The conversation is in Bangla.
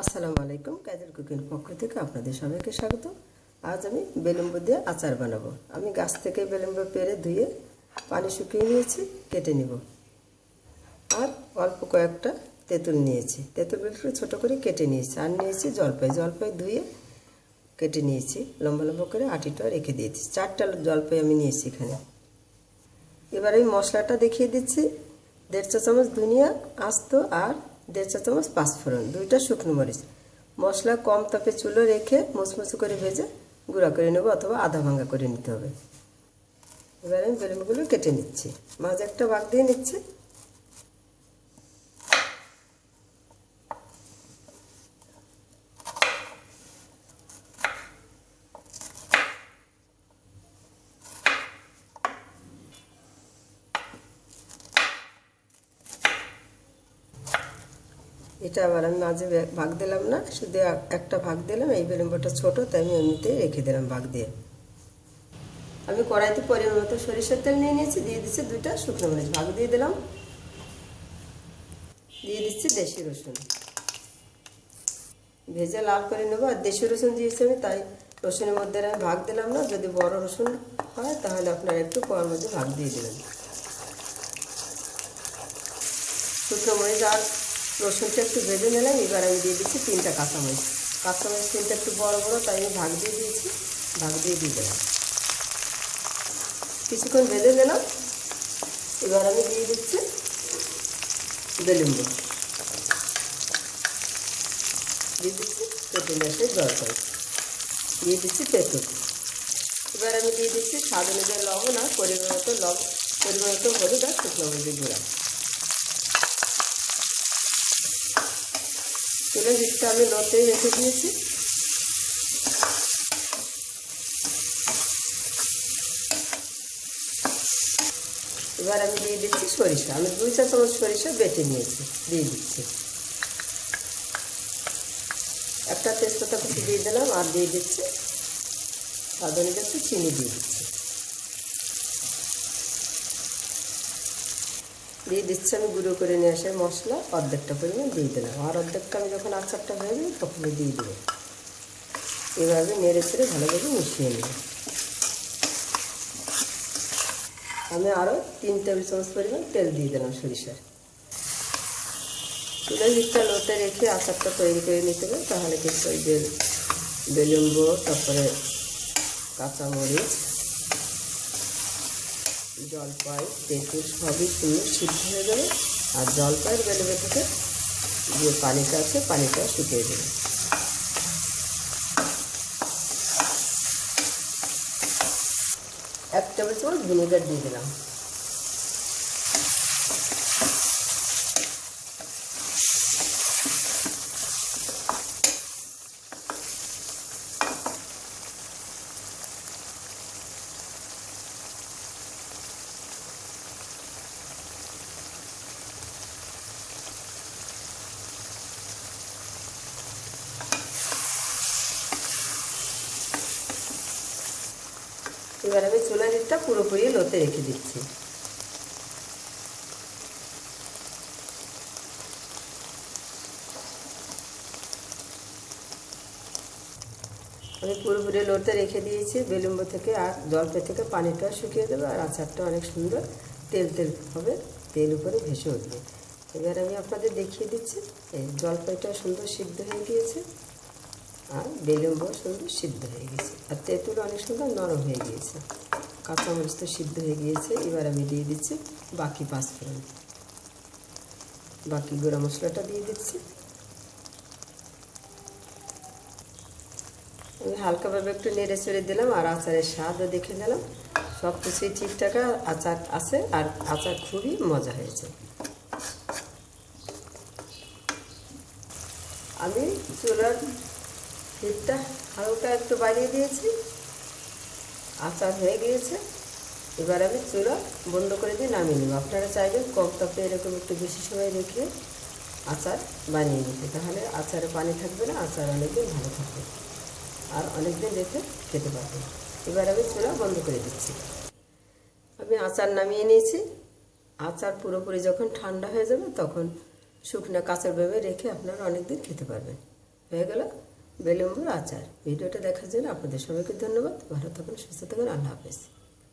আসসালামু আলাইকুম কাজের কুকিং পক্ষ থেকে আপনাদের সবাইকে স্বাগত। আজ আমি বেলুম্বু দিয়ে আচার বানাবো। আমি গাছ থেকে বেলুম্বু পেরে ধুয়ে পানি শুকিয়ে নিয়েছি, কেটে নিব। আর অল্প কয়েকটা তেঁতুল নিয়েছি। তেঁতুলগুলো ছোটো করে কেটে নিয়েছি। আর নিয়েছি জলপাই। জলপাই ধুয়ে কেটে নিয়েছি। লম্বা লম্বা করে আটিটা রেখে দিয়েছি। চারটা জলপাই আমি নিয়েছি এখানে। এবার আমি মশলাটা দেখিয়ে দিচ্ছি। দেড় চা চামচ ধনিয়া, আস্ত আর দেড় চা চামচ পাঁচফোড়ন, দুইটা শুকনো মরিচ। মশলা কম তাপে চুলো রেখে মুচমুচু করে ভেজে গুঁড়া করে নেব অথবা আধা ভাঙা করে নিতে হবে। এবার আমি বেলুনগুলো কেটে নিচ্ছি। মাঝে একটা বাগ দিয়ে নিচ্ছি। এটা আবার আমি মাঝে ভাগ দিলাম না, শুধু এক- একটা ভাগ দিলাম, এই বেলুম্বটা ছোট, তাই আমি এমনিতেই রেখে দিলাম ভাগ দিয়ে। আমি কড়াইতে পরিমাণ মতো সরিষার তেল নিয়ে নিয়েছি, দিয়ে দিচ্ছি দুইটা শুকনো মরিচ, ভাগ দিয়ে দিলাম। দিয়ে দিচ্ছি দেশি রসুন। ভেজে লাল করে নেব, আর দেশি রসুন দিয়েছি আমি, তাই রসুনের মধ্যে আমি ভাগ দিলাম না। যদি বড় রসুন হয়, তাহলে আপনারা একটু কড়ার মধ্যে ভাগ দিয়ে দেবেন। শুকনো মরিচ আর রসুনটা একটু ভেজে নিলাম, এবার আমি দিয়ে দিচ্ছি তিনটা কাঁচামরিচ। কাঁচামরিচ তিনটা একটু বড় বড়, তাই আমি ভাগ দিয়ে দিয়েছি, ভাগ দিয়ে দিয়ে দিলাম। কিছুক্ষণ ভেজে নিলাম, এবার আমি দিয়ে দিচ্ছি বেলুম্ব দিয়ে দিচ্ছি তেঁতুল রসের জলপাই দিয়ে দিচ্ছি তেঁতুল। এবার আমি দিয়ে দিচ্ছি স্বাদ অনুযায়ী লবণ আর পরিমাণ মতো লব পরিমাণ মতো হলুদ আর শুকনো মরিচের গুঁড়া। চুলের হিটটা আমি লোতেই রেখে দিয়েছি। এবার আমি দিয়ে দিচ্ছি সরিষা। আমি দুই চা চামচ সরিষা বেটে নিয়েছি, দিয়ে দিচ্ছি। একটা তেজপাতা কুচি দিয়ে দিলাম আর দিয়ে দিচ্ছি অনুযায়ী একটু চিনি দিয়ে দিচ্ছি। দিয়ে দিচ্ছি আমি গুঁড়ো করে নিয়ে আসে মশলা অর্ধেকটা পরিমাণ দিয়ে দিলাম। আর অর্ধেকটা আমি যখন আচারটা হয়ে যাবে তখন দিয়ে দেবো এভাবে নেড়ে চেড়ে ভালোভাবে মিশিয়ে নেব আমি আরও তিন টেবিল চামচ পরিমাণ তেল দিয়ে দিলাম সরিষার। চুলের হিটটা লোতে রেখে আচারটা তৈরি করে নিতে হবে, তাহলে কিন্তু ওই যে বেলুম্ব তারপরে কাঁচামরিচ জলপাই তেঁতুল সবই সুন্দর সিদ্ধ হয়ে যাবে। আর জলপাইয়ের বেলে থেকে যে পানিটা আছে, পানিটা শুকিয়ে দেবে এক চামচ ভিনেগার দিয়ে দিলাম। এবার আমি চুলা হিটটা পুরোপুরি লোতে রেখে দিচ্ছি। আমি পুরোপুরি লোতে রেখে দিয়েছি, বেলুম্ব থেকে আর জলপে থেকে পানিটা শুকিয়ে দেবে আর আচারটা অনেক সুন্দর তেল তেল হবে, তেল উপরে ভেসে উঠবে। এবার আমি আপনাদের দেখিয়ে দিচ্ছি, এই জলপাইটা সুন্দর সিদ্ধ হয়ে গিয়েছে। আর বেলুম্ব সুন্দর সিদ্ধ হয়ে গেছে। আর তেঁতুল অনেক সুন্দর নরম হয়ে গিয়েছে। কাঁচামরিচ তো সিদ্ধ হয়ে গিয়েছে, এবার আমি দিয়ে দিচ্ছি বাকি পাঁচ ফোড়ন বাকি গুঁড়া মশলাটা দিয়ে দিচ্ছি। আমি হালকাভাবে একটু নেড়ে চেড়ে দিলাম আর আচারের স্বাদও দেখে নিলাম। সব কিছুই ঠিকঠাক আচার আছে আর আচার খুবই মজা হয়েছে। আমি চুলার হিটটা হালকা একটু বাড়িয়ে দিয়েছি। আচার হয়ে গিয়েছে। এবার আমি চুলা বন্ধ করে দিয়ে নামিয়ে নেব। আপনারা চাইবেন কম তাপে এরকম একটু বেশি সময় রেখে আচার বানিয়ে নিতে। তাহলে আচারে পানি থাকবে না, আচার অনেকদিন ভালো থাকবে। আর অনেকদিন রেখে খেতে পারবেন। এবার আমি চুলা বন্ধ করে দিচ্ছি। আমি আচার নামিয়ে নিয়েছি। আচার পুরোপুরি যখন ঠান্ডা হয়ে যাবে তখন শুকনো কাঁচের ভেবে রেখে আপনারা অনেকদিন খেতে পারবেন। হয়ে গেল বেলুম্বুর আচার। ভিডিওটা দেখার জন্য আপনাদের সবাইকে ধন্যবাদ। ভালো থাকুন সুস্থ থাকুন আল্লাহ হাফেজ।